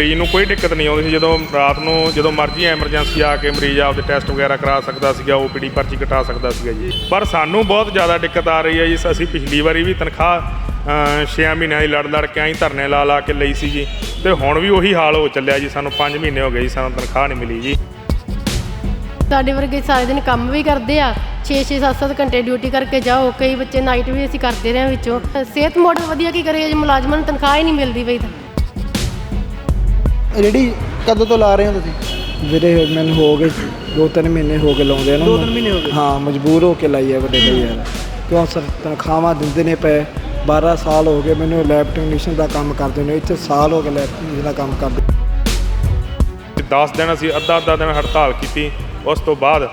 ਮਰੀਜ਼ ਨੂੰ ਕੋਈ ਦਿੱਕਤ ਨਹੀਂ ਆਉਂਦੀ ਸੀ। ਜਦੋਂ ਰਾਤ ਨੂੰ ਜਦੋਂ ਮਰਜ਼ੀ ਐਮਰਜੈਂਸੀ ਆ ਕੇ ਮਰੀਜ਼ ਆਪਦੇ ਟੈਸਟ ਵਗੈਰਾ ਕਰਾ ਸਕਦਾ ਸੀਗਾ ਓਪੀਡੀ ਪਰਚੀ ਕਟਾ ਸਕਦਾ ਸੀਗਾ ਜੀ। ਪਰ ਸਾਨੂੰ ਬਹੁਤ ਜ਼ਿਆਦਾ ਦਿੱਕਤ ਆ ਰਹੀ ਹੈ ਜੀ। ਅਸੀਂ ਪਿਛਲੀ ਵਾਰੀ ਵੀ ਤਨਖਾਹ 6 ਮਹੀਨਿਆਂ ਦੀ ਲੜ ਲੜ ਕੇ ਆਈ, ਧਰਨੇ ਲਾ ਲਾ ਕੇ ਲਈ ਸੀ ਜੀ। ਤੇ ਹੁਣ ਵੀ ਉਹੀ ਹਾਲ ਹੋ ਚੱਲਿਆ ਜੀ। ਸਾਨੂੰ 5 ਮਹੀਨੇ ਹੋ ਗਏ ਜੀ, ਸਾਨੂੰ ਤਨਖਾਹ ਨਹੀਂ ਮਿਲੀ ਜੀ। ਸਾਡੇ ਵਰਗੇ ਸਾਰੇ ਦਿਨ ਕੰਮ ਵੀ ਕਰਦੇ ਆ। 6-6 7-7 ਘੰਟੇ ਡਿਊਟੀ ਕਰਕੇ ਜਾਓ। ਕਈ ਬੱਚੇ ਨਾਈਟ ਵੀ ਅਸੀਂ ਕਰਦੇ ਰਹੇ ਵਿੱਚੋਂ। ਸਿਹਤ ਮੋਡਲ ਵਧੀਆ ਕੀ ਕਰੇ? ਜੇ ਮੁਲਾਜ਼ਮਾਂ ਨੂੰ ਤਨਖਾਹ ਹੀ ਨਹੀਂ ਮਿਲਦੀ ਬਈ ਤਾਂ। ਰੇੜੀ ਕਦੋਂ ਤੋਂ ਲਾ ਰਹੇ ਹੋ ਤੁਸੀਂ? ਵੀਰੇ ਮੈਨੂੰ ਹੋ ਗਏ ਦੋ ਤਿੰਨ ਮਹੀਨੇ ਹੋ ਗਏ ਲਾਉਂਦੇ ਨੂੰ। ਦੋ ਤਿੰਨ ਮਹੀਨੇ ਹੋ ਗਏ? ਹਾਂ ਮਜਬੂਰ ਹੋ ਕੇ ਲਾਈ ਹੈ ਵੱਡੇ ਭਾਈ ਯਾਰ। ਕਿਉਂ ਸਰ ਤਨਖਾਹਾਂ ਦਿੰਦੇ ਨੇ ਪਏ। 12 ਸਾਲ ਹੋ ਗਏ ਮੈਨੂੰ ਲੈਬ ਟੈਕਨੀਸ਼ੀਅਨ ਦਾ ਕੰਮ ਕਰਦੇ ਨੇ। ਇੱਥੇ ਸਾਲ ਹੋ ਗਏ ਲੈਬ ਟੈਕਨੀਸ਼ੀਅਨ ਦਾ ਕੰਮ ਕਰਦੇ। 10 ਦਿਨ ਅਸੀਂ ਅੱਧਾ ਅੱਧਾ ਦਿਨ ਹੜਤਾਲ ਕੀਤੀ। ਉਸ ਤੋਂ ਬਾਅਦ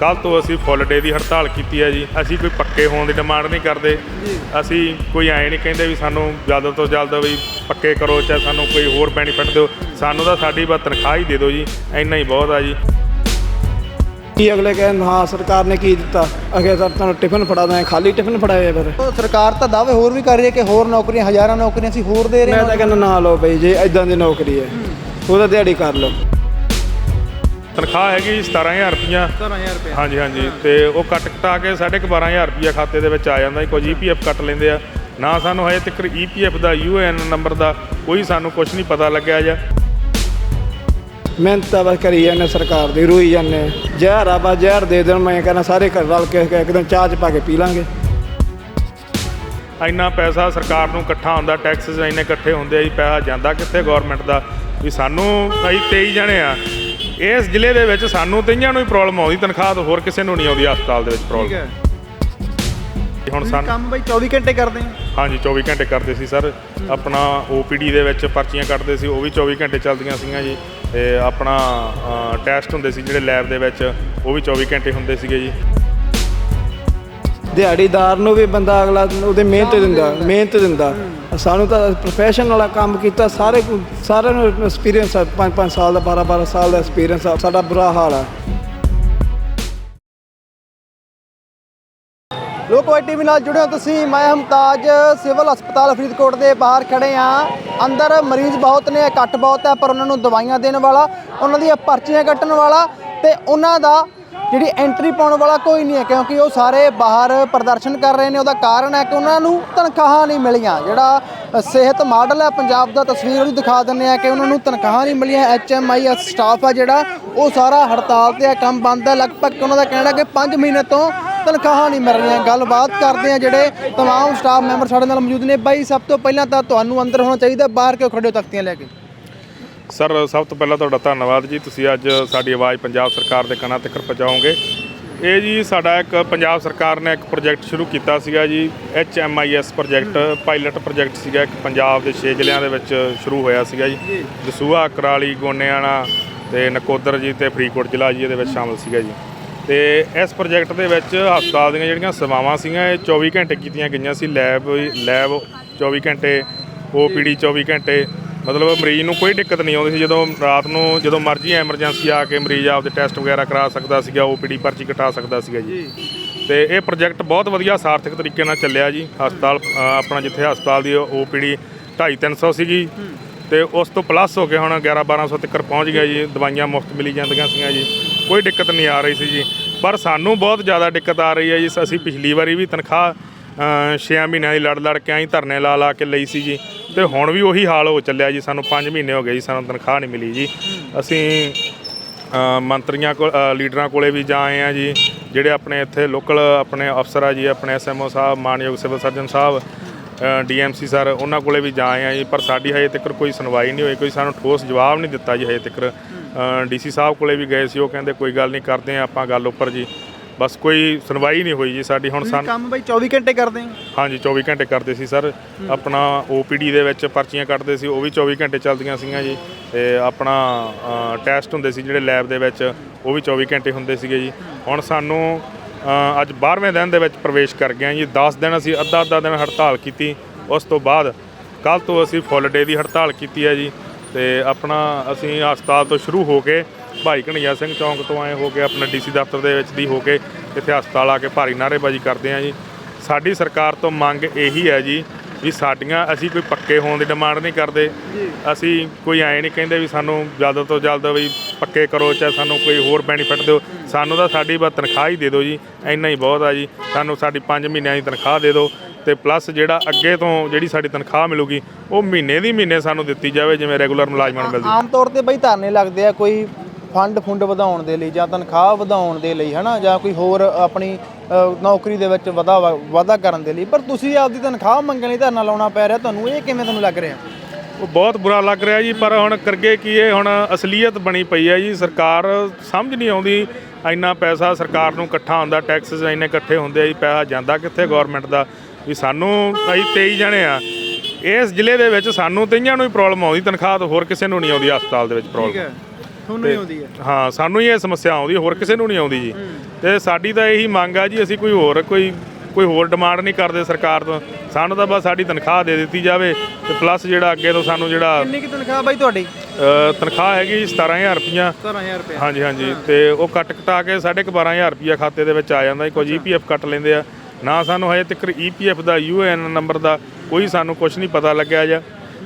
ਕੱਲ ਤੋਂ ਅਸੀਂ ਫੁੱਲ ਡੇ ਦੀ ਹੜਤਾਲ ਕੀਤੀ ਹੈ ਜੀ। ਅਸੀਂ ਕੋਈ ਪੱਕੇ ਹੋਣ ਦੀ ਡਿਮਾਂਡ ਨਹੀਂ ਕਰਦੇ। ਅਸੀਂ ਕੋਈ ਐਂ ਨਹੀਂ ਕਹਿੰਦੇ ਵੀ ਸਾਨੂੰ ਜਲਦ ਤੋਂ ਜਲਦ ਵੀ ਪੱਕੇ ਕਰੋ ਚਾਹੇ ਸਾਨੂੰ ਕੋਈ ਹੋਰ ਬੈਨੀਫਿਟ ਦਿਓ। ਸਾਨੂੰ ਤਾਂ ਸਾਡੀ ਬਸ ਤਨਖਾਹ ਹੀ ਦੇ ਦਿਓ ਜੀ। ਇੰਨਾ ਹੀ ਬਹੁਤ ਆ ਜੀ। ਕੀ ਅਗਲੇ ਕਹਿੰਦੇ ਹਾਂ ਸਰਕਾਰ ਨੇ ਕੀ ਦਿੱਤਾ? ਅਗੇ ਸਰ ਤੁਹਾਨੂੰ ਟਿਫਨ ਫੜਾ ਦਾਂ ਖਾਲੀ ਟਿਫਨ ਫੜਾਏ ਫਿਰ। ਉਹ ਸਰਕਾਰ ਤਾਂ ਦਾਅਵੇ ਹੋਰ ਵੀ ਕਰ ਰਹੀ ਹੈ ਕਿ ਹੋਰ ਨੌਕਰੀਆਂ ਹਜ਼ਾਰਾਂ ਨੌਕਰੀਆਂ ਅਸੀਂ ਹੋਰ ਦੇ ਰਹੇ ਮੈਂ ਤਾਂ ਕਹਿੰਦਾ ਨਾ ਲਓ ਬਈ ਜੇ ਇਦਾਂ ਦੀ ਨੌਕਰੀ ਹੈ। ਉਹਦਾ ਦਿਹਾੜੀ ਕਰ ਲਓ। ਤਨਖਾਹ ਹੈਗੀ ਜੀ 17000 ਰੁਪਈਆ। 17000 ਰੁਪਏ ਹਾਂਜੀ ਹਾਂਜੀ ਤੇ ਉਹ ਕੱਟ ਕਟਾ ਕੇ ਸਾਢੇ ਕੁ 12000 ਰੁਪਈਆ ਖਾਤੇ ਦੇ ਵਿੱਚ ਆ ਜਾਂਦਾ ਕੁਝ ਈਪੀਐਫ ਕੱਟ ਲੈਂਦੇ ਆ। ਨਾ ਸਾਨੂੰ ਹਜੇ ਤੱਕ ਈਪੀਐਫ ਦਾ ਯੂਐਨ ਨੰਬਰ ਦਾ ਕੋਈ ਸਾਨੂੰ ਕੁਝ ਨਹੀਂ ਪਤਾ ਲੱਗਿਆ ਜਾਂ। ਮਿਹਨਤ ਬਸ ਕਰੀ ਜਾਂਦੇ ਸਰਕਾਰ ਦੀ ਰੋਈ ਜਾਂਦੇ ਜ਼ਹਿਰ ਆ ਬਸ ਜ਼ਹਿਰ ਦੇ ਦੇਣ ਮੈਂ ਕਹਿੰਦਾ ਸਾਰੇ ਘਰ ਰਲ ਕੇ ਇੱਕ ਦਿਨ ਚਾਹ ਚ ਪਾ ਕੇ ਪੀ ਲਾਂਗੇ। ਇੰਨਾ ਪੈਸਾ ਸਰਕਾਰ ਨੂੰ ਇਕੱਠਾ ਹੁੰਦਾ ਟੈਕਸਸ ਇੰਨੇ ਇਕੱਠੇ ਹੁੰਦੇ ਆ ਜੀ ਪੈਸਾ ਜਾਂਦਾ ਕਿੱਥੇ ਗਵਰਨਮੈਂਟ ਦਾ? ਵੀ ਸਾਨੂੰ ਅਸੀਂ 23 ਜਣੇ ਆ ਇਸ ਜ਼ਿਲ੍ਹੇ ਦੇ ਵਿੱਚ ਸਾਨੂੰ ਤਈਆਂ ਨੂੰ ਹੀ ਪ੍ਰੋਬਲਮ ਆਉਂਦੀ ਤਨਖਾਹ ਤੋਂ ਹੋਰ ਕਿਸੇ ਨੂੰ ਨਹੀਂ ਆਉਂਦੀ ਹਸਪਤਾਲ ਦੇ ਵਿੱਚ ਠੀਕ ਪ੍ਰੋਬਲਮ ਹੈ। ਹੁਣ ਤੁਸੀਂ ਸਾਨੂੰ ਕੰਮ ਬਈ 24 ਘੰਟੇ ਕਰਦੇ ਹੋ? ਹਾਂਜੀ 24 ਘੰਟੇ ਕਰਦੇ ਸੀ ਸਰ। ਆਪਣਾ ਓਪੀਡੀ ਦੇ ਵਿੱਚ ਪਰਚੀਆਂ ਕੱਟਦੇ ਸੀ ਉਹ ਵੀ 24 ਘੰਟੇ ਚੱਲਦੀਆਂ ਸੀਗੀਆਂ ਜੀ। ਤੇ ਆਪਣਾ ਟੈਸਟ ਹੁੰਦੇ ਸੀ ਜਿਹੜੇ ਲੈਬ ਦੇ ਵਿੱਚ ਉਹ ਵੀ 24 ਘੰਟੇ ਹੁੰਦੇ ਸੀਗੇ ਜੀ। ਦਿਹਾੜੀਦਾਰ ਨੂੰ ਵੀ ਬੰਦਾ ਅਗਲਾ ਉਹਦੇ ਮਿਹਨਤ ਦਿੰਦਾ ਮਿਹਨਤ ਦਿੰਦਾ। ਸਾਨੂੰ ਤਾਂ ਪ੍ਰੋਫੈਸ਼ਨ ਵਾਲਾ ਕੰਮ ਕੀਤਾ, ਸਾਰੇ ਸਾਰਿਆਂ ਨੂੰ ਐਕਸਪੀਰੀਅੰਸ ਆ 5-5 ਸਾਲ ਦਾ 12-12 ਸਾਲ ਦਾ ਐਕਸਪੀਰੀਅੰਸ ਆ, ਸਾਡਾ ਬੁਰਾ ਹਾਲ ਆ। ਲੋਕਵਾਈ ਟੀਵੀ ਨਾਲ ਜੁੜੇ ਹੋ ਤੁਸੀਂ, ਮੈਂ ਹਮਤਾਜ, ਸਿਵਲ ਹਸਪਤਾਲ ਫਰੀਦਕੋਟ ਦੇ ਬਾਹਰ ਖੜੇ ਆ ਅੰਦਰ ਮਰੀਜ਼ ਬਹੁਤ ਨੇ ਇਕੱਠ ਬਹੁਤ ਹੈ, ਪਰ ਉਹਨਾਂ ਨੂੰ ਦਵਾਈਆਂ ਦੇਣ ਵਾਲਾ, ਉਹਨਾਂ ਦੀਆਂ ਪਰਚੀਆਂ ਕੱਟਣ ਵਾਲਾ ਤੇ ਉਹਨਾਂ ਦਾ ਜਿਹੜੀ ਐਂਟਰੀ ਪਾਉਣ ਵਾਲਾ ਕੋਈ ਨਹੀਂ ਹੈ ਕਿਉਂਕਿ ਉਹ ਸਾਰੇ ਬਾਹਰ ਪ੍ਰਦਰਸ਼ਨ ਕਰ ਰਹੇ ਨੇ ਉਹਦਾ ਕਾਰਨ ਹੈ ਕਿ ਉਹਨਾਂ ਨੂੰ ਤਨਖਾਹਾਂ ਨਹੀਂ ਮਿਲੀਆਂ ਜਿਹੜਾ ਅ, ਸਿਹਤ ਮਾਡਲ ਹੈ ਪੰਜਾਬ ਦਾ ਤਸਵੀਰ ਉਹਦੀ ਦਿਖਾ ਦਿੰਦੇ ਆ ਕਿ ਉਹਨਾਂ ਨੂੰ ਤਨਖਾਹਾਂ ਨਹੀਂ ਮਿਲੀਆਂ ਐਚਐਮਆਈ ਸਟਾਫ ਆ ਜਿਹੜਾ ਉਹ ਸਾਰਾ ਹੜਤਾਲ ਤੇ ਆ ਕੰਮ ਬੰਦ ਹੈ ਲਗਭਗ ਉਹਨਾਂ ਦਾ ਕਹਿਣਾ ਕਿ 5 ਮਹੀਨੇ ਤੋਂ ਤਨਖਾਹਾਂ ਨਹੀਂ ਮਿਲ ਰਹੀਆਂ ਗੱਲਬਾਤ ਕਰਦੇ ਆ ਜਿਹੜੇ तमाम ਸਟਾਫ ਮੈਂਬਰ ਸਾਡੇ ਨਾਲ ਮੌਜੂਦ ਨੇ ਬਾਈ ਸਭ ਤੋਂ ਪਹਿਲਾਂ ਤਾਂ ਤੁਹਾਨੂੰ ਅੰਦਰ ਹੋਣਾ ਚਾਹੀਦਾ ਬਾਹਰ ਕਿਉਂ ਖੜੇ ਹੋ ਤਖਤੀਆਂ ਲੈ ਕੇ ਸਰ, ਸਭ ਤੋਂ ਪਹਿਲਾਂ ਤੁਹਾਡਾ ਧੰਨਵਾਦ ਜੀ। ਤੁਸੀਂ ਅੱਜ ਸਾਡੀ ਆਵਾਜ਼ ਪੰਜਾਬ ਸਰਕਾਰ ਦੇ ਕੰਨਾਂ ਤੱਕ ਪਹੁੰਚਾਓਗੇ। ਇਹ ਜੀ ਸਾਡਾ ਇੱਕ ਪੰਜਾਬ ਸਰਕਾਰ ਨੇ ਇੱਕ ਪ੍ਰੋਜੈਕਟ ਸ਼ੁਰੂ ਕੀਤਾ ਸੀਗਾ ਜੀ। ਐਚਐਮਆਈਐਸ ਪ੍ਰੋਜੈਕਟ, ਪਾਇਲਟ ਪ੍ਰੋਜੈਕਟ ਸੀਗਾ। ਇੱਕ ਪੰਜਾਬ ਦੇ 6 ਜ਼ਿਲ੍ਹਿਆਂ ਦੇ ਵਿੱਚ ਸ਼ੁਰੂ ਹੋਇਆ ਸੀਗਾ ਜੀ। ਦਸੂਹਾ ਕਰਾਲੀ ਗੋਨੇਆਣਾ ਤੇ ਨਕੋਦਰ ਜੀ ਤੇ ਫਰੀਦਕੋਟ ਜ਼ਿਲ੍ਹਾ ਜੀ ਇਹਦੇ ਵਿੱਚ ਸ਼ਾਮਲ ਸੀਗਾ ਜੀ। ਤੇ ਇਸ ਪ੍ਰੋਜੈਕਟ ਦੇ ਵਿੱਚ ਹਸਪਤਾਲ ਦੀਆਂ ਜਿਹੜੀਆਂ ਸੇਵਾਵਾਂ ਸੀਗੀਆਂ, ਇਹ 24 ਘੰਟੇ ਕੀਤੀਆਂ ਗਈਆਂ ਸੀ। ਲੈਬ ਲੈਬ 24 ਘੰਟੇ ਓਪੀਡੀ 24 ਘੰਟੇ ਮਤਲਬ ਮਰੀਜ਼ ਨੂੰ ਕੋਈ ਦਿੱਕਤ ਨਹੀਂ ਆਉਂਦੀ ਸੀ। ਜਦੋਂ ਰਾਤ ਨੂੰ ਜਦੋਂ ਮਰਜ਼ੀ ਐਮਰਜੈਂਸੀ ਆ ਕੇ ਮਰੀਜ਼ ਆਪਦੇ ਟੈਸਟ ਵਗੈਰਾ ਕਰਾ ਸਕਦਾ ਸੀਗਾ ਓਪੀਡੀ ਪਰਚੀ ਕਟਾ ਸਕਦਾ ਸੀਗਾ ਜੀ। ਤੇ ਇਹ ਪ੍ਰੋਜੈਕਟ ਬਹੁਤ ਵਧੀਆ ਸਾਰਥਕ ਤਰੀਕੇ ਨਾਲ ਚੱਲਿਆ ਜੀ। ਹਸਪਤਾਲ ਆਪਣਾ ਜਿੱਥੇ ਹਸਪਤਾਲ ਦੀ ਓਪੀਡੀ 250 ਸੀਗੀ। ਤੇ ਉਸ ਤੋਂ ਪਲੱਸ ਹੋ ਕੇ ਹੁਣ 11 1200 ਤੱਕ ਪਹੁੰਚ ਗਿਆ ਜੀ। ਦਵਾਈਆਂ ਮੁਫਤ ਮਿਲੀ ਜਾਂਦੀਆਂ ਸੀਗੀਆਂ ਜੀ। ਕੋਈ ਦਿੱਕਤ ਨਹੀਂ ਆ ਰਹੀ ਸੀ ਜੀ। ਪਰ ਸਾਨੂੰ ਬਹੁਤ ਜ਼ਿਆਦਾ ਦਿੱਕਤ ਆ ਰਹੀ ਹੈ ਜੀ। ਅਸੀਂ ਪਿਛਲੀ ਵਾਰੀ ਵੀ ਤਨਖਾਹ 6 ਮਹੀਨਿਆਂ ਦੀ ਲੜ ਲੜ ਕੇ ਆਈ, ਧਰਨੇ ਲਾ ਲਾ ਕੇ ਲਈ ਸੀ ਜੀ। ਤੇ ਹੁਣ ਵੀ ਉਹੀ ਹਾਲ ਹੋ ਚੱਲਿਆ ਜੀ, ਸਾਨੂੰ 5 ਮਹੀਨੇ ਹੋ ਗਏ ਜੀ, ਸਾਨੂੰ ਤਨਖਾਹ ਨਹੀਂ ਮਿਲੀ ਜੀ। ਅਸੀਂ ਮੰਤਰੀਆਂ ਕੋਲ ਲੀਡਰਾਂ ਕੋਲੇ ਵੀ ਜਾ ਆਏ ਆ ਜੀ, ਜਿਹੜੇ ਆਪਣੇ ਇੱਥੇ ਲੋਕਲ ਆਪਣੇ ਅਫਸਰ ਆ ਜੀ, ਆਪਣੇ ਐਸਐਮਓ ਸਾਹਿਬ, ਮਾਨਯੋਗ civil surgeon sahib DMC sir, ਉਹਨਾਂ ਕੋਲੇ ਵੀ ਜਾ ਆਏ ਆ ਜੀ, ਪਰ ਸਾਡੀ ਹਜੇ ਤੱਕ ਕੋਈ ਸੁਣਵਾਈ ਨਹੀਂ ਹੋਈ, ਕੋਈ ਸਾਨੂੰ ਠੋਸ ਜਵਾਬ ਨਹੀਂ ਦਿੱਤਾ ਜੀ ਹਜੇ ਤੱਕ। ਡੀਸੀ ਸਾਹਿਬ ਕੋਲੇ ਵੀ ਗਏ ਸੀ, ਉਹ ਕਹਿੰਦੇ ਕੋਈ ਗੱਲ ਨਹੀਂ, ਕਰਦੇ ਆ ਆਪਾਂ ਗੱਲ ਉੱਪਰ ਜੀ। ਬਸ ਕੋਈ ਸੁਣਵਾਈ ਨਹੀਂ ਹੋਈ ਜੀ ਸਾਡੀ ਹੁਣ ਤੁਸੀਂ ਸਾਨੂੰ ਕੰਮ ਬਈ 24 ਘੰਟੇ ਕਰਦੇ ਹੋ? ਹਾਂਜੀ 24 ਘੰਟੇ ਕਰਦੇ ਸੀ ਸਰ। ਆਪਣਾ ਓਪੀਡੀ ਦੇ ਵਿੱਚ ਪਰਚੀਆਂ ਕੱਟਦੇ ਸੀ ਉਹ ਵੀ 24 ਘੰਟੇ ਚੱਲਦੀਆਂ ਸੀਗੀਆਂ ਜੀ। ਤੇ ਆਪਣਾ ਟੈਸਟ ਹੁੰਦੇ ਸੀ ਜਿਹੜੇ ਲੈਬ ਦੇ ਵਿੱਚ ਉਹ ਵੀ 24 ਘੰਟੇ ਹੁੰਦੇ ਸੀਗੇ ਜੀ। ਹੁਣ ਸਾਨੂੰ ਅ, ਅੱਜ 12ਵੇਂ ਦਿਨ ਦੇ ਵਿੱਚ ਪ੍ਰਵੇਸ਼ ਕਰ ਗਏ ਹਾਂ ਜੀ। 10 ਦਿਨ ਅਸੀਂ ਅੱਧਾ ਅੱਧਾ ਦਿਨ ਹੜਤਾਲ ਕੀਤੀ। ਉਸ ਤੋਂ ਬਾਅਦ ਕੱਲ ਤੋਂ ਅਸੀਂ ਫੁੱਲ ਡੇ ਦੀ ਹੜਤਾਲ ਕੀਤੀ ਹੈ ਜੀ। ਤੇ ਆਪਣਾ ਅਸੀਂ ਹਸਪਤਾਲ ਤੋਂ ਸ਼ੁਰੂ ਹੋ ਕੇ ਭਾਈ ਕਨਈਆ ਸਿੰਘ ਚੌਂਕ ਤੋਂ ਆਏ ਹੋ ਕੇ ਆਪਣਾ ਡੀਸੀ ਦਫ਼ਤਰ ਦੇ ਵਿੱਚ ਦੀ ਹੋ ਕੇ ਇੱਥੇ ਹਸਪਤਾਲ ਆ ਕੇ ਭਾਰੀ ਨਾਅਰੇਬਾਜ਼ੀ ਕਰਦੇ ਆ ਜੀ। ਸਾਡੀ ਸਰਕਾਰ ਤੋਂ ਮੰਗ ਇਹੀ ਹੈ ਜੀ ਵੀ ਸਾਡੀਆਂ ਅਸੀਂ ਕੋਈ ਪੱਕੇ ਹੋਣ ਦੀ ਡਿਮਾਂਡ ਨਹੀਂ ਕਰਦੇ। ਅਸੀਂ ਕੋਈ ਐਂ ਨਹੀਂ ਕਹਿੰਦੇ ਵੀ ਸਾਨੂੰ ਜਲਦ ਤੋਂ ਜਲਦ ਵੀ ਪੱਕੇ ਕਰੋ ਚਾਹੇ ਸਾਨੂੰ ਕੋਈ ਹੋਰ ਬੈਨੀਫਿਟ ਦਿਓ। ਸਾਨੂੰ ਤਾਂ ਸਾਡੀ ਬਸ ਤਨਖਾਹ ਹੀ ਦੇ ਦਿਓ ਜੀ ਇੰਨਾ ਹੀ ਬਹੁਤ ਆ ਜੀ। ਸਾਨੂੰ ਸਾਡੀ 5 ਮਹੀਨਿਆਂ ਦੀ ਤਨਖਾਹ ਦੇ ਦਿਓ ਤੇ ਪਲੱਸ ਜਿਹੜਾ ਅੱਗੇ ਤੋਂ ਜਿਹੜੀ ਸਾਡੀ ਤਨਖਾਹ ਮਿਲੂਗੀ ਉਹ ਮਹੀਨੇ ਦੀ ਮਹੀਨੇ ਸਾਨੂੰ ਦਿੱਤੀ ਜਾਵੇ ਜਿਵੇਂ ਰੈਗੂਲਰ ਮੁਲਾਜ਼ਮਾਂ ਨੂੰ ਮਿਲਦੀ। ਆਮ ਤੌਰ ਤੇ ਬਈ ਧਰਨੇ ਲੱਗਦੇ ਆ ਕੋਈ ਫੰਡ ਫੁੰਡ ਵਧਾਉਣ ਦੇ ਲਈ ਜਾਂ ਤਨਖਾਹ ਵਧਾਉਣ ਦੇ ਲਈ ਹਨਾ ਜਾਂ ਕੋਈ ਹੋਰ ਆਪਣੀ ਨੌਕਰੀ ਦੇ ਵਿੱਚ ਵਾਧਾ ਵਾਧਾ ਕਰਨ ਦੇ ਲਈ। ਪਰ ਤੁਸੀਂ ਆਪਦੀ ਤਨਖਾਹ ਮੰਗਣ ਲਈ ਧਰਨਾ ਲਾਉਣਾ ਪੈ ਰਿਹਾ ਤੁਹਾਨੂੰ ਇਹ ਕਿਵੇਂ ਤੁਹਾਨੂੰ ਲੱਗ ਰਿਹਾ? ਉਹ ਬਹੁਤ ਬੁਰਾ ਲੱਗ ਰਿਹਾ ਜੀ ਪਰ ਹੁਣ ਕਰਗੇ ਕੀ ਇਹ ਹੁਣ ਅਸਲੀਅਤ ਬਣੀ ਪਈ ਹੈ ਜੀ। ਸਰਕਾਰ ਸਮਝ ਨਹੀਂ ਆਉਂਦੀ ਇੰਨਾ ਪੈਸਾ ਸਰਕਾਰ ਨੂੰ ਇਕੱਠਾ ਹੁੰਦਾ ਟੈਕਸਸ ਇੰਨੇ ਇਕੱਠੇ ਹੁੰਦੇ ਆ ਜੀ ਪੈਸਾ ਜਾਂਦਾ ਕਿੱਥੇ ਗਵਰਨਮੈਂਟ ਦਾ? ਵੀ ਸਾਨੂੰ ਅਸੀਂ 23 ਜਣੇ ਆ। ਇਸ ਜ਼ਿਲ੍ਹੇ ਦੇ ਵਿੱਚ ਸਾਨੂੰ ਤੇਈਆਂ ਨੂੰ ਹੀ ਪ੍ਰੋਬਲਮ ਆਉਂਦੀ ਤਨਖਾਹ ਤੋਂ ਹੋਰ ਕਿਸੇ ਨੂੰ ਨਹੀਂ ਆਉਂਦੀ ਹਸਪਤਾਲ ਦੇ ਵਿੱਚ ਪ੍ਰੋਬਲਮ ਤੁਹਾਨੂੰ ਹੀ ਆਉਂਦੀ ਹੈ ਹਾਂ ਸਾਨੂੰ ਹੀ ਇਹ ਸਮੱਸਿਆ ਆਉਂਦੀ ਹੋਰ ਕਿਸੇ ਨੂੰ ਨਹੀਂ ਆਉਂਦੀ ਜੀ। ਤੇ ਸਾਡੀ ਤਾਂ ਇਹੀ ਮੰਗ ਆ ਜੀ ਅਸੀਂ ਕੋਈ ਹੋਰ ਕੋਈ ਕੋਈ ਹੋਰ ਡਿਮਾਂਡ ਨਹੀਂ ਕਰਦੇ ਸਰਕਾਰ ਤੋਂ। ਸਾਨੂੰ ਤਾਂ ਬਸ ਸਾਡੀ ਤਨਖਾਹ ਦੇ ਦਿੱਤੀ ਜਾਵੇ ਤੇ ਪਲੱਸ ਜਿਹੜਾ ਅੱਗੇ ਤੋਂ ਸਾਨੂੰ ਜਿਹੜਾ ਕਿੰਨੀ ਕੀ ਤਨਖਾਹ ਬਾਈ ਤੁਹਾਡੀ? ਅ, ਤਨਖਾਹ ਹੈਗੀ 17000 ਰੁਪਈਆ। 17000 ਰੁਪਏ ਹਾਂਜੀ ਹਾਂਜੀ। ਤੇ ਉਹ ਕੱਟ ਕਟਾ ਕੇ ਸਾਢੇ ਕੁ 12000 ਰੁਪਈਆ ਖਾਤੇ ਦੇ ਵਿੱਚ ਆ ਜਾਂਦਾ ਜੀ ਕੁਝ ਈਪੀਐਫ ਕੱਟ ਲੈਂਦੇ ਆ। ਨਾ ਸਾਨੂੰ ਹਜੇ ਤੱਕ ਈਪੀਐਫ ਦਾ ਯੂਐਨ ਨੰਬਰ ਦਾ ਕੋਈ ਸਾਨੂੰ ਕੁਝ ਨਹੀਂ ਪਤਾ ਲੱਗਿਆ ਜਾਂ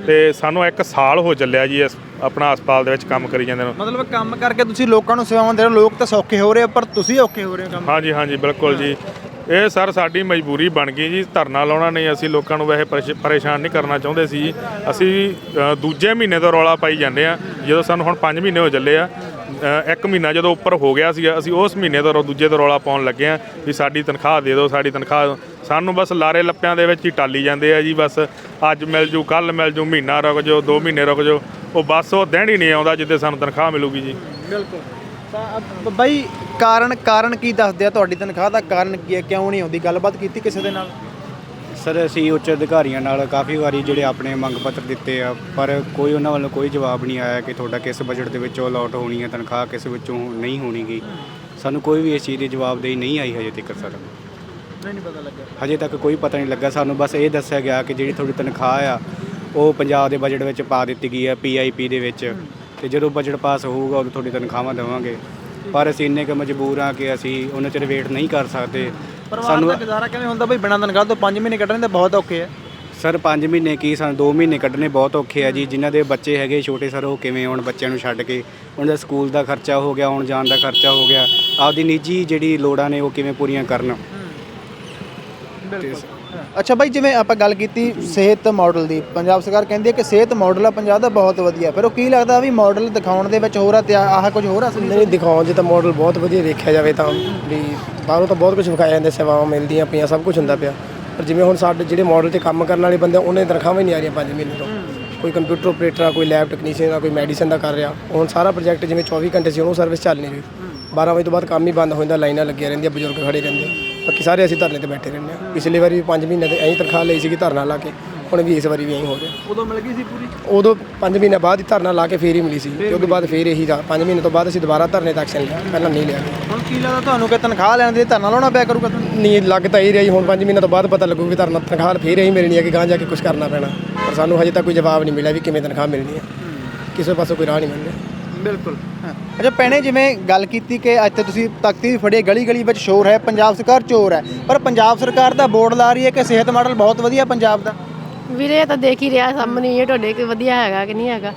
ਤੇ ਸਾਨੂੰ ਇੱਕ ਸਾਲ ਹੋ ਚੱਲਿਆ ਜੀ ਇਸ ਆਪਣਾ ਹਸਪਤਾਲ ਦੇ ਵਿੱਚ ਕੰਮ ਕਰੀ ਜਾਂਦੇ ਨੂੰ। ਮਤਲਬ ਕੰਮ ਕਰਕੇ ਤੁਸੀਂ ਲੋਕਾਂ ਨੂੰ ਸੇਵਾਵਾਂ ਦੇ ਰਹੇ ਹੋ ਲੋਕ ਤਾਂ ਸੌਖੇ ਹੋ ਰਹੇ ਆ ਪਰ ਤੁਸੀਂ ਔਖੇ ਹੋ ਰਹੇ ਹੋ ਕੰਮ। ਹਾਂਜੀ ਹਾਂਜੀ ਬਿਲਕੁਲ ਜੀ। ਇਹ ਸਰ ਸਾਡੀ ਮਜਬੂਰੀ ਬਣ ਗਈ ਜੀ ਧਰਨਾ ਲਾਉਣਾ ਨਹੀਂ ਅਸੀਂ ਲੋਕਾਂ ਨੂੰ ਵੈਸੇ ਪਰੇਸ਼- ਪਰੇਸ਼ਾਨ ਨਹੀਂ ਕਰਨਾ ਚਾਹੁੰਦੇ ਸੀ। ਅਸੀਂ ਅ, ਦੂਜੇ ਮਹੀਨੇ ਤੋਂ ਰੌਲਾ ਪਾਈ ਜਾਂਦੇ ਆ ਜਦੋਂ ਸਾਨੂੰ ਹੁਣ 5 ਮਹੀਨੇ ਹੋ ਚੱਲੇ ਆ ਇੱਕ ਮਹੀਨਾ ਜਦੋਂ ਉੱਪਰ ਹੋ ਗਿਆ ਸੀਗਾ, ਅਸੀਂ ਉਸ ਮਹੀਨੇ ਤੋਂ ਦੂਜੇ ਤੋਂ ਰੌਲਾ ਪਾਉਣ ਲੱਗੇ ਆ ਵੀ ਸਾਡੀ ਤਨਖਾਹ ਦੇ ਦਿਓ, ਸਾਡੀ ਤਨਖਾਹ ਸਾਨੂੰ ਬਸ ਲਾਰੇ ਲੱਪਿਆਂ ਦੇ ਵਿੱਚ ਹੀ ਟਾਲੀ ਜਾਂਦੇ ਆ ਜੀ, ਬਸ ਅੱਜ ਮਿਲ ਜੂ ਕੱਲ ਮਿਲ ਜੂ, ਮਹੀਨਾ ਰੁਕ ਜਾਓ 2 ਮਹੀਨੇ ਰੁਕ ਜਾਓ, ਉਹ ਬਸ ਉਹ ਦਿਨ ਹੀ ਨਹੀਂ ਆਉਂਦਾ ਜਿੱਦੇ ਸਾਨੂੰ ਤਨਖਾਹ ਮਿਲੂਗੀ ਜੀ। ਬਿਲਕੁਲ। ਤਾਂ ਬਾਈ ਕਾਰਨ ਕਾਰਨ ਕੀ ਦੱਸਦੇ ਆ ਤੁਹਾਡੀ ਤਨਖਾਹ ਦਾ ਕਾਰਨ ਕੀ ਹੈ? ਕਿਉਂ ਨਹੀਂ ਆਉਂਦੀ? ਗੱਲਬਾਤ ਕੀਤੀ ਕਿਸੇ ਦੇ ਨਾਲ? ਸਰ ਅਸੀਂ ਉੱਚ ਅਧਿਕਾਰੀਆਂ ਨਾਲ ਕਾਫੀ ਵਾਰੀ ਜਿਹੜੇ ਆਪਣੇ ਮੰਗ ਪੱਤਰ ਦਿੱਤੇ ਆ ਪਰ ਕੋਈ ਉਹਨਾਂ ਵੱਲੋਂ ਕੋਈ ਜਵਾਬ ਨਹੀਂ ਆਇਆ ਕਿ ਤੁਹਾਡਾ ਕਿਸ ਬਜਟ ਦੇ ਵਿੱਚੋਂ ਅਲਾਟ ਹੋਣੀ ਹੈ ਤਨਖਾਹ ਕਿਸ ਵਿੱਚੋਂ ਨਹੀਂ ਹੋਣੀਗੀ। ਸਾਨੂੰ ਕੋਈ ਵੀ ਇਸ ਚੀਜ਼ ਦੀ ਜਵਾਬਦੇਹੀ ਨਹੀਂ ਆਈ ਹਜੇ ਤੱਕ ਸਰ। ਨਹੀਂ ਪਤਾ ਲੱਗਾ ਹਜੇ ਤੱਕ ਕੋਈ ਪਤਾ ਨਹੀਂ ਲੱਗਾ। ਸਾਨੂੰ ਬਸ ਇਹ ਦੱਸਿਆ ਗਿਆ ਕਿ ਜਿਹੜੀ ਤੁਹਾਡੀ ਤਨਖਾਹ ਆ ਉਹ ਪੰਜਾਬ ਦੇ ਬਜਟ ਵਿੱਚ ਪਾ ਦਿੱਤੀ ਗਈ ਹੈ ਪੀਆਈਪੀ ਦੇ ਵਿੱਚ। ਤੇ ਜਦੋਂ ਬਜਟ ਪਾਸ ਹੋਊਗਾ ਉਦੋਂ ਤੁਹਾਡੀ ਤਨਖਾਹਾਂ ਦੇਵਾਂਗੇ। ਪਰ ਅਸੀਂ ਇੰਨੇ ਕੁ ਮਜਬੂਰ ਆ ਕਿ ਅਸੀਂ ਉਹਨਾਂ ਚਿਰ ਵੇਟ ਨਹੀਂ ਕਰ ਸਕਦੇ। ਪਰਿਵਾਰ ਦਾ ਗੁਜ਼ਾਰਾ ਕਿਵੇਂ ਹੁੰਦਾ? ਬਈ ਬਿਨਾਂ ਤਨਖਾਹ ਤੋਂ 5 ਮਹੀਨੇ ਕੱਢਣੇ ਤਾਂ ਬਹੁਤ ਔਖੇ ਆ। ਸਰ 5 ਮਹੀਨੇ ਕੀ? ਸਾਨੂੰ 2 ਮਹੀਨੇ ਕੱਢਣੇ ਬਹੁਤ ਔਖੇ ਆ ਜੀ। ਜਿਨ੍ਹਾਂ ਦੇ ਬੱਚੇ ਹੈਗੇ ਛੋਟੇ ਸਰ ਉਹ ਕਿਵੇਂ ਆਉਣ ਬੱਚਿਆਂ ਨੂੰ ਛੱਡ ਕੇ? ਉਹਨਾਂ ਦਾ ਸਕੂਲ ਦਾ ਖਰਚਾ ਹੋ ਗਿਆ ਆਉਣ ਜਾਣ ਦਾ ਖਰਚਾ ਹੋ ਗਿਆ। ਆਪਦੀ ਨਿੱਜੀ ਜਿਹੜੀ ਲੋੜਾਂ ਨੇ ਉਹ ਕਿਵੇਂ ਪੂਰੀਆਂ ਕਰਨ? ਅੱਛਾ ਬਾਈ, ਜਿਵੇਂ ਆਪਾਂ ਗੱਲ ਕੀਤੀ ਸਿਹਤ ਮਾਡਲ ਦੀ, ਪੰਜਾਬ ਸਰਕਾਰ ਕਹਿੰਦੀ ਹੈ ਕਿ ਸਿਹਤ ਮਾਡਲ ਆ, ਪੰਜਾਬ ਦਾ ਬਹੁਤ ਵਧੀਆ। ਫਿਰ ਉਹ ਕੀ ਲੱਗਦਾ ਵੀ ਮਾਡਲ ਦਿਖਾਉਣ ਦੇ ਵਿੱਚ ਹੋਰ ਆ ਤੇ ਆਹ ਕੁਝ ਹੋਰ ਆ ਅਸਲੀ ਨਹੀਂ, ਦਿਖਾਉਣ 'ਚ ਤਾਂ ਮਾਡਲ ਬਹੁਤ ਵਧੀਆ ਦੇਖਿਆ ਜਾਵੇ ਤਾਂ ਵੀ ਬਾਹਰੋਂ ਤਾਂ ਬਹੁਤ ਕੁਝ ਵਿਖਾਇਆ ਜਾਂਦਾ, ਸੇਵਾਵਾਂ ਮਿਲਦੀਆਂ ਪਈਆਂ, ਸਭ ਕੁਝ ਹੁੰਦਾ ਪਿਆ। ਪਰ ਜਿਵੇਂ ਹੁਣ ਸਾਡੇ ਜਿਹੜੇ ਮਾਡਲ ਤੇ ਕੰਮ ਕਰਨ ਵਾਲੇ ਬੰਦੇ ਉਹਨਾਂ ਦੀ ਤਨਖਾਹਾਂ ਵੀ ਨਹੀਂ ਆ ਰਹੀਆਂ 5 ਮਹੀਨੇ ਤੋਂ। ਕੋਈ ਕੰਪਿਊਟਰ ਆਪਰੇਟਰ ਆ, ਕੋਈ ਲੈਬ ਟੈਕਨੀਸ਼ੀਅਨ ਆ, ਕੋਈ ਮੈਡੀਸਨ ਦਾ ਕਰ ਰਿਹਾ। ਹੁਣ ਸਾਰਾ ਪ੍ਰੋਜੈਕਟ ਜਿਵੇਂ 24 ਘੰਟੇ ਸੀ, ਉਹਨੂੰ ਸਰਵਿਸ ਚੱਲ ਨਹੀਂ ਰਹੀ। 12 ਵਜੇ ਤੋਂ ਬਾਅਦ ਕੰਮ ਹੀ ਬੰਦ ਹੋ ਜਾਂਦਾ, ਲਾਈਨਾਂ ਲੱਗੀਆਂ ਰਹਿੰਦੀਆਂ, ਬਜ਼ੁਰਗ ਖੜੇ ਰਹਿੰਦੇ। ਬਾਕੀ ਸਾਰੇ ਅਸੀਂ ਧਰਨੇ ਤੇ ਬੈਠੇ ਰਹਿੰਦੇ ਆ ਪਿਛਲੀ ਵਾਰੀ ਵੀ 5 ਮਹੀਨੇ ਤੇ ਐਂ ਤਨਖਾਹ ਲਈ ਸੀਗੀ ਧਰਨਾ ਲਾ ਕੇ ਹੁਣ ਵੀ ਇਸ ਵਾਰੀ ਵੀ ਐਂ ਹੋ ਰਿਹਾ ਉਦੋਂ ਮਿਲ ਗਈ ਸੀ ਪੂਰੀ? ਉਦੋਂ 5 ਮਹੀਨੇ ਬਾਅਦ ਹੀ ਧਰਨਾ ਲਾ ਕੇ ਫੇਰ ਹੀ ਮਿਲੀ ਸੀ। ਤੇ ਉਹਦੇ ਬਾਅਦ ਫੇਰ ਇਹੀ ਦਾ 5 ਮਹੀਨੇ ਤੋਂ ਬਾਅਦ ਅਸੀਂ ਦੁਬਾਰਾ ਧਰਨੇ ਤੇ ਐਕਸ਼ਨ ਲਿਆ ਪਹਿਲਾਂ ਨਹੀਂ ਲਿਆ। ਹੁਣ ਕੀ ਲੱਗਦਾ ਤੁਹਾਨੂੰ ਕਿ ਤਨਖਾਹ ਲੈਣ ਦੇ ਧਰਨਾ ਲਾਉਣਾ ਪਿਆ ਕਰੂਗਾ ਤੁਹਾਨੂੰ? ਨਹੀਂ ਲੱਗ ਤਾਂ ਇਹ ਰਿਹਾ ਹੁਣ 5 ਮਹੀਨੇ ਤੋਂ ਬਾਅਦ ਪਤਾ ਲੱਗੂ ਵੀ ਧਰਨਾ ਤਨਖਾਹ ਫੇਰ ਹੀ ਮਿਲਣੀ ਹੈ ਕਿ ਗਾਂ ਜਾ ਕੇ ਕੁਝ ਕਰਨਾ ਪੈਣਾ। ਪਰ ਸਾਨੂੰ ਹਜੇ ਤੱਕ ਕੋਈ ਜਵਾਬ ਨਹੀਂ ਮਿਲਿਆ ਵੀ ਕਿਵੇਂ ਤਨਖਾਹ ਮਿਲਣੀ ਹੈ। ਕਿਸੇ ਪਾਸੋਂ ਕੋਈ ਰਾਹ ਨਹੀਂ ਮਿਲ ਰਿਹਾ ਬਿਲਕੁਲ। ਅੱਛਾ ਭੈਣੇ ਜਿਵੇਂ ਗੱਲ ਕੀਤੀ ਕਿ ਅੱਜ ਤੇ ਤੁਸੀਂ ਤਖਤੀ ਵੀ ਫੜੀ ਗਲੀ ਗਲੀ ਵਿੱਚ ਸ਼ੋਰ ਹੈ ਪੰਜਾਬ ਸਰਕਾਰ ਚੋਰ ਹੈ ਪਰ ਪੰਜਾਬ ਸਰਕਾਰ ਦਾ ਬੋਰਡ ਲਾ ਰਹੀ ਹੈ ਕਿ ਸਿਹਤ ਮਾਡਲ ਬਹੁਤ ਵਧੀਆ ਪੰਜਾਬ ਦਾ। ਵੀਰੇ ਇਹ ਤਾਂ ਦੇਖ ਹੀ ਰਿਹਾ ਸਾਹਮਣੇ ਹੀ ਹੈ ਤੁਹਾਡੇ ਕਿ ਵਧੀਆ ਹੈਗਾ ਕਿ ਨਹੀਂ ਹੈਗਾ।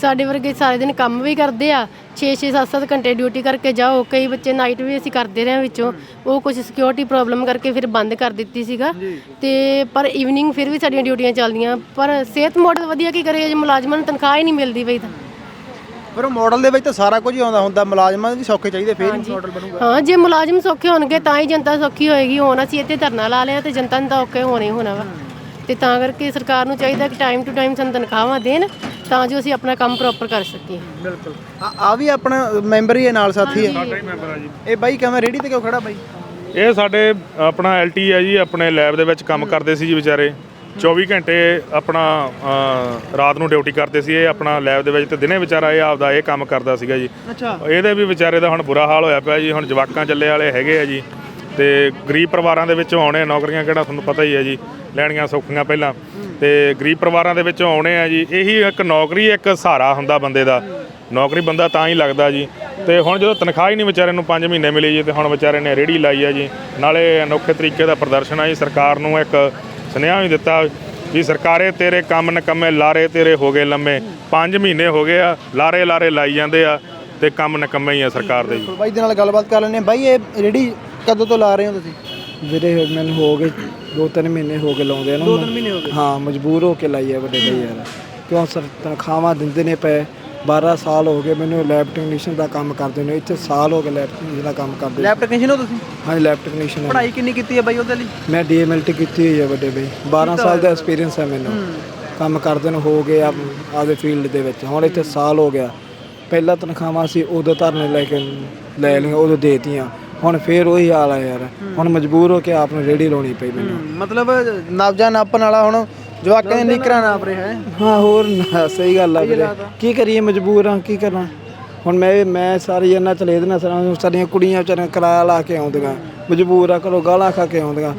ਸਾਡੇ ਵਰਗੇ ਸਾਰੇ ਦਿਨ ਕੰਮ ਵੀ ਕਰਦੇ ਆ 6-6 7-7 ਘੰਟੇ ਡਿਊਟੀ ਕਰਕੇ ਜਾਓ ਕਈ ਬੱਚੇ ਨਾਈਟ ਵੀ ਅਸੀਂ ਕਰਦੇ ਰਹੇ ਵਿੱਚੋਂ ਉਹ ਕੁਝ ਸਿਕਿਉਰਿਟੀ ਪ੍ਰੋਬਲਮ ਕਰਕੇ ਫਿਰ ਬੰਦ ਕਰ ਦਿੱਤੀ ਸੀਗਾ। ਤੇ ਪਰ ਈਵਨਿੰਗ ਫਿਰ ਵੀ ਸਾਡੀਆਂ ਡਿਊਟੀਆਂ ਚੱਲਦੀਆਂ ਪਰ ਸਿਹਤ ਮਾਡਲ ਵਧੀਆ ਕੀ ਕਰੇ ਜੇ ਮੁਲਾਜ਼ਮਾਂ ਨੂੰ ਤਨਖਾਹ ਹੀ ਨਹੀਂ ਮਿਲਦੀ ਬਈ ਤਾਂ। ਪਰ ਉਹ ਮਾਡਲ ਦੇ ਵਿੱਚ ਤਾਂ ਸਾਰਾ ਕੁਝ ਹੀ ਆਉਂਦਾ ਹੁੰਦਾ ਮੁਲਾਜ਼ਮਾਂ ਵੀ ਸੌਖੇ ਚਾਹੀਦੇ ਫੇਰ ਹੀ ਮਾਡਲ ਬਣੂਗਾ। ਹਾਂ ਜੇ ਮੁਲਾਜ਼ਮ ਸੌਖੇ ਹੋਣਗੇ ਤਾਂ ਹੀ ਜਨਤਾ ਸੌਖੀ ਹੋਏਗੀ ਹੁਣ ਅਸੀਂ ਇੱਥੇ ਧਰਨਾ ਲਾ ਲਿਆ ਤੇ ਜਨਤਾ ਨੂੰ ਤਾਂ ਔਖੇ ਹੋਣਾ ਹੀ ਹੋਣਾ ਵਾ। ਤੇ ਤਾਂ ਕਰਕੇ ਸਰਕਾਰ ਨੂੰ ਚਾਹੀਦਾ ਕਿ ਟਾਈਮ ਟੂ ਟਾਈਮ ਸਾਨੂੰ ਤਨਖਾਹਾਂ ਦੇਣ ਤਾਂ ਜੋ ਅਸੀਂ ਆਪਣਾ ਕੰਮ ਪ੍ਰੋਪਰ ਕਰ ਸਕੀਏ। ਬਿਲਕੁਲ। ਆ ਆ ਵੀ ਆਪਣਾ ਮੈਂਬਰ ਹੀ ਹੈ ਨਾਲ ਸਾਥੀ ਹੈ। ਇਹ ਬਾਈ ਕਿਵੇਂ ਰੇੜੀ ਤੇ ਕਿਉਂ ਖੜਾ ਬਾਈ? ਇਹ ਸਾਡੇ ਆਪਣਾ ਐਲਟੀ ਹੈ ਜੀ ਆਪਣੇ ਲੈਬ ਦੇ ਵਿੱਚ ਕੰਮ ਕਰਦੇ ਸੀ ਜੀ ਵਿਚਾਰੇ। 24 ਘੰਟੇ ਆਪਣਾ ਰਾਤ ਨੂੰ ਡਿਊਟੀ ਕਰਦੇ ਸੀ। ਇਹ ਆਪਣਾ ਲੈਬ ਦੇ ਵਿੱਚ ਤੇ ਦਿਨੇ ਵਿਚਾਰਾ ਇਹ ਆਪਦਾ ਇਹ ਕੰਮ ਕਰਦਾ ਸੀਗਾ ਜੀ। ਅੱਛਾ। ਇਹਦੇ ਵੀ ਵਿਚਾਰੇ ਦਾ ਹੁਣ ਬੁਰਾ ਹਾਲ ਹੋਇਆ ਪਿਆ ਜੀ। ਹੁਣ ਜਵਾਕਾਂ ਚੱਲੇ ਵਾਲੇ ਹੈਗੇ ਆ ਜੀ। ਤੇ ਗਰੀਬ ਪਰਿਵਾਰਾਂ ਦੇ ਵਿੱਚੋਂ ਆਉਣੇ ਆ, ਨੌਕਰੀਆਂ ਕਿਹੜਾ ਤੁਹਾਨੂੰ ਪਤਾ ਹੀ ਹੈ ਜੀ। ਲੈਣੀਆਂ ਸੌਖੀਆਂ ਪਹਿਲਾਂ। ਤੇ ਗਰੀਬ ਪਰਿਵਾਰਾਂ ਦੇ ਵਿੱਚੋਂ ਆਉਣੇ ਆ ਜੀ। ਇਹੀ ਇੱਕ ਨੌਕਰੀ ਇੱਕ ਸਹਾਰਾ ਹੁੰਦਾ ਬੰਦੇ ਦਾ। ਨੌਕਰੀ ਬੰਦਾ ਤਾਂ ਹੀ ਲੱਗਦਾ ਜੀ। ਤੇ ਹੁਣ ਜਦੋਂ ਤਨਖਾਹ ਹੀ ਨਹੀਂ ਵਿਚਾਰੇ ਨੂੰ 5 ਮਹੀਨੇ ਮਿਲੀ ਜੀ ਤੇ ਹੁਣ ਵਿਚਾਰੇ ਨੇ ਰੇੜੀ ਲਾਈ ਆ ਜੀ। ਨਾਲੇ ਅਨੋਖੇ ਤਰੀਕੇ ਦਾ ਪ੍ਰਦਰਸ਼ਨ ਆ ਜੀ। ਸਰਕਾਰ ਨੂੰ ਇੱਕ ਸੁਨੇਹਾ ਵੀ ਦਿੱਤਾ ਵੀ ਸਰਕਾਰੇ ਤੇਰੇ ਕੰਮ ਨਕਮੇ ਲਾਰੇ ਤੇਰੇ ਹੋ ਗਏ ਲੰਮੇ। 5 ਮਹੀਨੇ ਹੋ ਗਏ ਆ ਲਾਰੇ ਲਾਰੇ ਲਾਈ ਜਾਂਦੇ ਆ ਤੇ ਕੰਮ ਨਕਮੇ ਹੀ ਆ ਸਰਕਾਰ ਦੇ ਜੀ। ਬਾਈ ਦੇ ਨਾਲ ਗੱਲਬਾਤ ਕਰ ਲੈਂਦੇ ਹਾਂ। ਬਾਈ ਇਹ ਰੇੜੀ ਕਦੋਂ ਤੋਂ ਲਾ ਰਹੇ ਹੋ ਤੁਸੀਂ? ਵੀਰੇ ਮੈਨੂੰ ਹੋ ਗਏ ਦੋ ਤਿੰਨ ਮਹੀਨੇ ਹੋ ਗਏ ਲਾਉਂਦੇ ਨੂੰ ਦੋ ਤਿੰਨ ਮਹੀਨੇ ਹੋ ਗਏ? ਹਾਂ ਮਜਬੂਰ ਹੋ ਕੇ ਲਾਈ ਹੈ ਵੱਡੇ ਬਈ ਯਾਰ। ਕਿਉਂ ਸਰ ਤਨਖਾਹਾਂ ਦਿੰਦੇ ਨੇ ਪਏ। 12 ਸਾਲ ਹੋ ਗਏ ਮੈਨੂੰ ਲੈਬ ਟੈਕਨੀਸ਼ੀਅਨ ਦਾ ਕੰਮ ਕਰਦੇ ਨੇ ਇੱਥੇ ਸਾਲ ਹੋ ਗਏ ਲੈਬ ਟੈਕਨੀਸ਼ੀਅਨ ਦਾ ਕੰਮ ਕਰਦੇ ਲੈਬ ਟੈਕਨੀਸ਼ੀਅਨ ਹੋ ਤੁਸੀਂ? ਹਾਂਜੀ ਲੈਬ ਟੈਕਨੀਸ਼ੀਅਨ ਹਾਂ। ਪੜ੍ਹਾਈ ਕਿੰਨੀ ਕੀਤੀ ਹੈ ਬਾਈ ਉਹਦੇ ਲਈ? ਮੈਂ ਡੀਐਮਐਲਟੀ ਕੀਤੀ ਹੋਈ ਹੈ ਵੱਡੇ ਬਈ। 12 ਸਾਲ ਦਾ ਐਕਸਪੀਰੀਅੰਸ ਹੈ ਮੈਨੂੰ। ਕੰਮ ਕਰਦੇ ਨੂੰ ਹੋ ਗਏ ਆ ਆਪਦੇ ਫੀਲਡ ਦੇ ਵਿੱਚ। ਹੁਣ ਇੱਥੇ ਸਾਲ ਹੋ ਗਿਆ। ਪਹਿਲਾਂ ਤਨਖਾਹਾਂ ਸੀ ਉਦੋਂ ਧਰਨੇ ਲੈ ਕੇ ਲੈ ਲਈਆਂ ਉਦੋਂ ਦੇਤੀਆਂ। ਹੁਣ ਫੇਰ ਉਹੀ ਹਾਲ ਆ ਯਾਰ। ਹੁਣ ਮਜਬੂਰ ਹੋ ਕੇ ਆਪ ਨੂੰ ਰੇੜੀ ਲਾਉਣੀ ਪਈ ਮੈਨੂੰ। ਮਤਲਬ ਨਵਜਾ ਨਾਪਣ ਵਾਲਾ ਹੁਣ ਜਵਾਕਾਂ ਦੇ ਨਿਕਰਾਂ ਨਾਪ ਰਿਹਾ ਹੈ? ਹਾਂ ਹੋਰ ਨਾ, ਸਹੀ ਗੱਲ ਆ ਵੀਰੇ। ਕੀ ਕਰੀਏ ਮਜਬੂਰ ਆ ਕੀ ਕਰਾਂ? ਹੁਣ ਮੈਂ ਮੈਂ ਸਾਰੀ ਇਹਨਾਂ ਚਲੇ ਦੇਣਾ ਸਾਰੀਆਂ ਸਾਰੀਆਂ ਕੁੜੀਆਂ ਵਿਚਾਰੀਆਂ ਕਿਰਾਇਆ ਲਾ ਕੇ ਆਉਂਦੀਆਂ ਮਜਬੂਰ ਆ ਘਰੋਂ ਗਾਲਾਂ ਖਾ ਕੇ ਆਉਂਦੀਆਂ।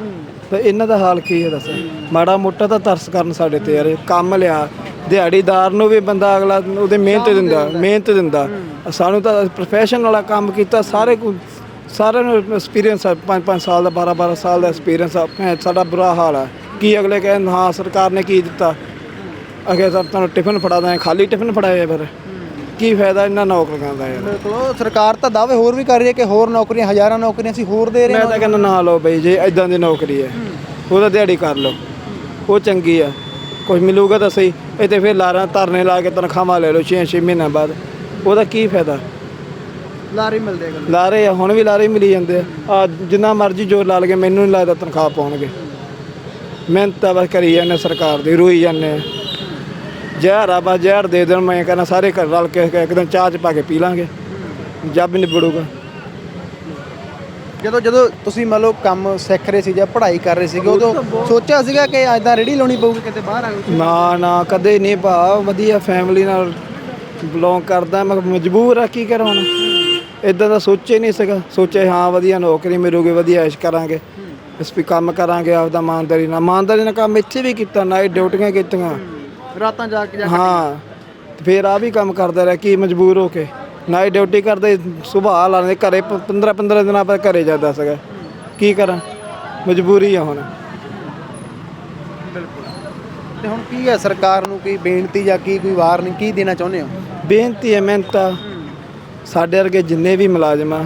ਤੇ ਇਹਨਾਂ ਦਾ ਹਾਲ ਕੀ ਹੈ ਦੱਸ? ਮਾੜਾ ਮੋਟਾ ਤਾਂ ਤਰਸ ਕਰਨ ਸਾਡੇ ਤੇ ਯਾਰ ਕੰਮ ਲਿਆ। ਦਿਹਾੜੀਦਾਰ ਨੂੰ ਵੀ ਬੰਦਾ ਅਗਲਾ ਉਹਦੇ ਮਿਹਨਤ ਦਿੰਦਾ ਮਿਹਨਤ ਦਿੰਦਾ। ਸਾਨੂੰ ਤਾਂ ਪ੍ਰੋਫੈਸ਼ਨ ਵਾਲਾ ਕੰਮ ਕੀਤਾ ਸਾਰੇ ਕੁ- ਸਾਰਿਆਂ ਨੂੰ ਐਕਸਪੀਰੀਅੰਸ ਆ 5-5 ਸਾਲ ਦਾ 12-12 ਸਾਲ ਦਾ ਐਕਸਪੀਰੀਅੰਸ ਆ ਸਾਡਾ ਬੁਰਾ ਹਾਲ ਆ। ਕੀ ਅਗਲੇ ਕਹਿੰਦੇ ਹਾਂ ਸਰਕਾਰ ਨੇ ਕੀ ਦਿੱਤਾ? ਅਗੇ ਸਰ ਤੁਹਾਨੂੰ ਟਿਫਨ ਫੜਾ ਦਾਂ ਖਾਲੀ ਟਿਫਨ ਫੜਾਏ ਫਿਰ। ਕੀ ਫਾਇਦਾ ਇਹਨਾਂ ਨੌਕਰੀਆਂ ਦਾ ਯਾਰ? ਬਿਲਕੁਲ ਸਰਕਾਰ ਤਾਂ ਦਾਅਵੇ ਹੋਰ ਵੀ ਕਰ ਰਹੀ ਹੈ ਕਿ ਹੋਰ ਨੌਕਰੀਆਂ ਹਜ਼ਾਰਾਂ ਨੌਕਰੀਆਂ ਅਸੀਂ ਹੋਰ ਦੇ ਰਹੇ ਮੈਂ ਤਾਂ ਕਹਿੰਦਾ ਨਾ ਲਓ ਬਈ ਜੇ ਇਦਾਂ ਦੀ ਨੌਕਰੀ ਹੈ ਉਹਦਾ ਦਿਹਾੜੀ ਕਰ ਲਓ। ਉਹ ਚੰਗੀ ਆ। ਕੁਝ ਮਿਲੂਗਾ ਤਾਂ ਸਹੀ। ਇਹ ਤੇ ਫਿਰ ਲਾਰਾਂ ਧਰਨੇ ਲਾ ਕੇ ਤਨਖਾਹਾਂ ਲੈ ਲਓ 6-6 ਮਹੀਨਿਆਂ ਬਾਅਦ। ਉਹਦਾ ਕੀ ਫਾਇਦਾ? ਲਾਰੇ ਮਿਲਦੇ ਗੱਲ। ਲਾਰੇ ਆ ਹੁਣ ਵੀ ਲਾਰੇ ਮਿਲੀ ਜਾਂਦੇ ਆ। ਆ ਜਿੰਨਾ ਮਰਜ਼ੀ ਜੋਰ ਲਾ ਲਗੇ ਮੈਨੂੰ ਨਹੀਂ ਲੱਗਦਾ ਤਨਖਾਹ ਪਾਉਣਗੇ। ਮਿਹਨਤ ਬਸ ਕਰੀ ਜਾਂਦੇ ਸਰਕਾਰ ਦੀ ਰੋਈ ਜਾਂਦੇ ਜ਼ਹਿਰ ਆ ਬਸ ਜ਼ਹਿਰ ਦੇ ਦੇਣ ਮੈਂ ਕਹਿੰਦਾ ਸਾਰੇ ਘਰ ਰਲ ਕੇ ਇੱਕ ਦਿਨ ਚਾਹ ਚ ਪਾ ਕੇ ਪੀ ਲਾਂਗੇ। ਜੱਬ ਨਿਬੜੂਗਾ ਜਦੋਂ ਜਦੋਂ ਤੁਸੀਂ ਮੰਨ ਲਓ ਕੰਮ ਸਿੱਖ ਰਹੇ ਸੀ ਜਾਂ ਪੜ੍ਹਾਈ ਕਰ ਰਹੇ ਸੀਗੇ ਉਦੋਂ ਸੋਚਿਆ ਸੀਗਾ ਕਿ ਐਦਾਂ ਰੇੜੀ ਲਾਉਣੀ ਪਊਗੀ ਕਿਤੇ ਬਾਹਰ ਆ ਨਾ ਨਾ ਕਦੇ ਨਹੀਂ ਭਾ ਵਧੀਆ ਫੈਮਿਲੀ ਨਾਲ ਬਿਲੋਂਗ ਕਰਦਾ ਮੈਂ ਮਜਬੂਰ ਆ ਕੀ ਕਰਾਂ ਹੁਣ? ਇਦਾਂ ਦਾ ਸੋਚੇ ਨਹੀਂ ਸੀਗਾ। ਸੋਚੇ ਹਾਂ ਵਧੀਆ ਨੌਕਰੀ ਮਿਲੂਗੀ ਵਧੀਆ ਐਸ਼ ਕਰਾਂਗੇ। ਇਸ ਵੀ ਕੰਮ ਕਰਾਂਗੇ ਆਪਦਾ ਇਮਾਨਦਾਰੀ ਨਾਲ। ਇਮਾਨਦਾਰੀ ਨਾਲ ਕੰਮ ਇੱਥੇ ਵੀ ਕੀਤਾ ਨਾਈਟ ਡਿਊਟੀਆਂ ਕੀਤੀਆਂ। ਰਾਤਾਂ ਜਾ ਕੇ ਜਾ ਹਾਂ ਤੇ ਫਿਰ ਆ ਵੀ ਕੰਮ ਕਰਦਾ ਰਿਹਾ ਕੀ ਮਜਬੂਰ ਹੋ ਕੇ। ਨਾਈਟ ਡਿਊਟੀ ਕਰਦੇ ਸੁਬਾਹ ਲਾਉਂਦੇ ਘਰੇ 15 15 ਦਿਨਾਂ ਬਾਅਦ ਘਰੇ ਜਾਂਦਾ ਸੀਗਾ। ਕੀ ਕਰਾਂ? ਮਜਬੂਰੀ ਆ ਹੁਣ। ਤੇ ਹੁਣ ਕੀ ਹੈ ਸਰਕਾਰ ਨੂੰ ਕੋਈ ਬੇਨਤੀ ਜਾਂ ਕੀ ਕੋਈ ਵਾਰਨਿੰਗ ਕੀ ਦੇਣਾ ਚਾਹੁੰਦੇ ਹੋ? ਬੇਨਤੀ ਹੈ ਮਿਹਨਤ ਤਾਂ ਸਾਡੇ ਵਰਗੇ ਜਿੰਨੇ ਵੀ ਮੁਲਾਜ਼ਮ ਆ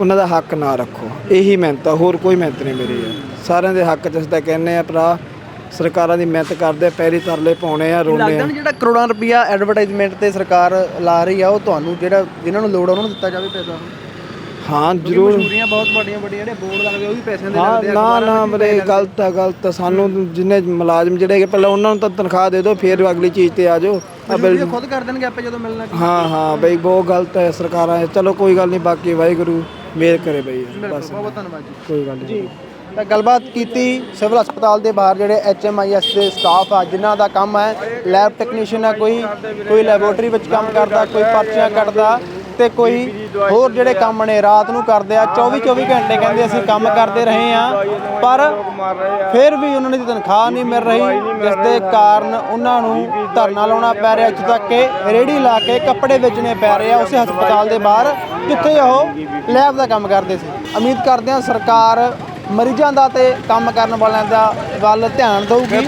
ਉਹਨਾਂ ਦਾ ਹੱਕ ਨਾ ਰੱਖੋ। ਇਹੀ ਮਿਹਨਤ ਆ ਹੋਰ ਕੋਈ ਮਿਹਨਤ ਨਹੀਂ ਮੇਰੀ ਆ ਸਾਰਿਆਂ ਦੇ ਹੱਕ 'ਚ ਅਸੀਂ ਤਾਂ ਕਹਿੰਦੇ ਆ ਭਰਾ ਸਰਕਾਰਾਂ ਦੀ ਮਿਹਨਤ ਕਰਦੇ ਪੈਰੀ ਤਰਲੇ ਪਾਉਣੇ ਆ ਰੋਣੇ ਲੱਗਦਾ ਆ ਜਿਹੜਾ ਕਰੋੜਾਂ ਰੁਪਇਆ ਐਡਵਰਟਾਈਜ਼ਮੈਂਟ ਤੇ ਸਰਕਾਰ ਲਾ ਰਹੀ ਆ ਉਹ ਤੁਹਾਨੂੰ ਜਿਹੜਾ ਜਿਨ੍ਹਾਂ ਨੂੰ ਲੋੜ ਆ ਉਹਨਾਂ ਨੂੰ ਦਿੱਤਾ ਜਾਵੇ ਪੈਸਾ। ਹਾਂ ਜ਼ਰੂਰ। ਮਸ਼ਹੂਰੀਆਂ ਬਹੁਤ ਵੱਡੀਆਂ ਵੱਡੀਆਂ ਜਿਹੜੇ ਬੋਰਡ ਲੱਗਦੇ ਉਹ ਵੀ ਪੈਸਿਆਂ ਦੇ ਹਾਂ ਲੱਗਦੇ ਆ ਨਾ ਨਾ ਵਿੱਚ ਵੀ ਬਰੇ ਗਲਤ ਆ ਗਲਤ ਆ। ਸਾਨੂੰ ਜਿੰਨੇ ਮੁਲਾਜ਼ਮ ਜਿਹੜੇ ਹੈਗੇ ਪਹਿਲਾਂ ਉਹਨਾਂ ਨੂੰ ਤਾਂ ਤਨਖਾਹ ਦੇ ਦਿਓ ਫਿਰ ਅਗਲੀ ਚੀਜ਼ ਤੇ ਆ ਜਾਓ। ਆ ਬਿਲ- ਖੁਦ ਕਰ ਦੇਣਗੇ ਆਪੇ ਜਦੋਂ ਮਿਲਣਾ। ਹਾਂ ਹਾਂ ਬਈ ਬਹੁਤ ਗਲਤ ਹੈ ਸਰਕਾਰਾਂ ਚਲੋ ਕੋਈ ਗੱਲ ਨਹੀਂ ਬਾਕੀ ਵਾਹਿਗੁਰੂ। ਮਿਹਰ ਕਰੇ ਬਈ ਬਸ। ਬਹੁਤ ਬਹੁਤ ਧੰਨਵਾਦ ਜੀ। ਕੋਈ ਗੱਲ ਨਹੀਂ। ਤਾਂ ਗੱਲਬਾਤ ਕੀਤੀ ਸਿਵਲ ਹਸਪਤਾਲ ਦੇ ਬਾਹਰ ਜਿਹੜੇ ਐਚਐਮਆਈਐਸ ਦੇ ਸਟਾਫ ਆ ਜਿਨ੍ਹਾਂ ਦਾ ਕੰਮ ਹੈ ਲੈਬ ਟੈਕਨੀਸ਼ੀਅਨ ਆ ਕੋਈ ਕੋਈ ਲੈਬੋਰੇਟਰੀ ਵਿੱਚ ਕੰਮ ਕਰਦਾ ਕੋਈ ਪਰਚੀਆਂ ਕੱਢਦਾ ਤੇ ਕੋਈ ਹੋਰ ਜਿਹੜੇ ਕੰਮ ਨੇ ਰਾਤ ਨੂੰ ਕਰਦੇ ਆ 24 24 ਘੰਟੇ ਕਹਿੰਦੇ ਅਸੀਂ ਕੰਮ ਕਰਦੇ ਰਹੇ ਆ ਪਰ ਫਿਰ ਵੀ ਉਹਨਾਂ ਦੀ ਤਨਖਾਹ ਨਹੀਂ ਮਿਲ ਰਹੀ ਜਿਸ ਦੇ ਕਾਰਨ ਉਹਨਾਂ ਨੂੰ ਧਰਨਾ ਲਾਉਣਾ ਪੈ ਰਿਹਾ ਇੱਥੋਂ ਤੱਕ ਕਿ ਰੇੜੀ ਲਾ ਕੇ ਕੱਪੜੇ ਵੇਚਣੇ ਪੈ ਰਹੇ ਆ ਉਸੇ ਹਸਪਤਾਲ ਦੇ ਬਾਹਰ ਜਿੱਥੇ ਉਹ ਲੈਬ ਦਾ ਕੰਮ ਕਰਦੇ ਸੀ। ਉਮੀਦ ਕਰਦੇ ਹਾਂ ਸਰਕਾਰ ਮਰੀਜ਼ਾਂ ਦਾ ਤੇ ਕੰਮ ਕਰਨ ਵਾਲਿਆਂ ਦਾ ਵੱਲ ਧਿਆਨ ਦੇਊਗੀ।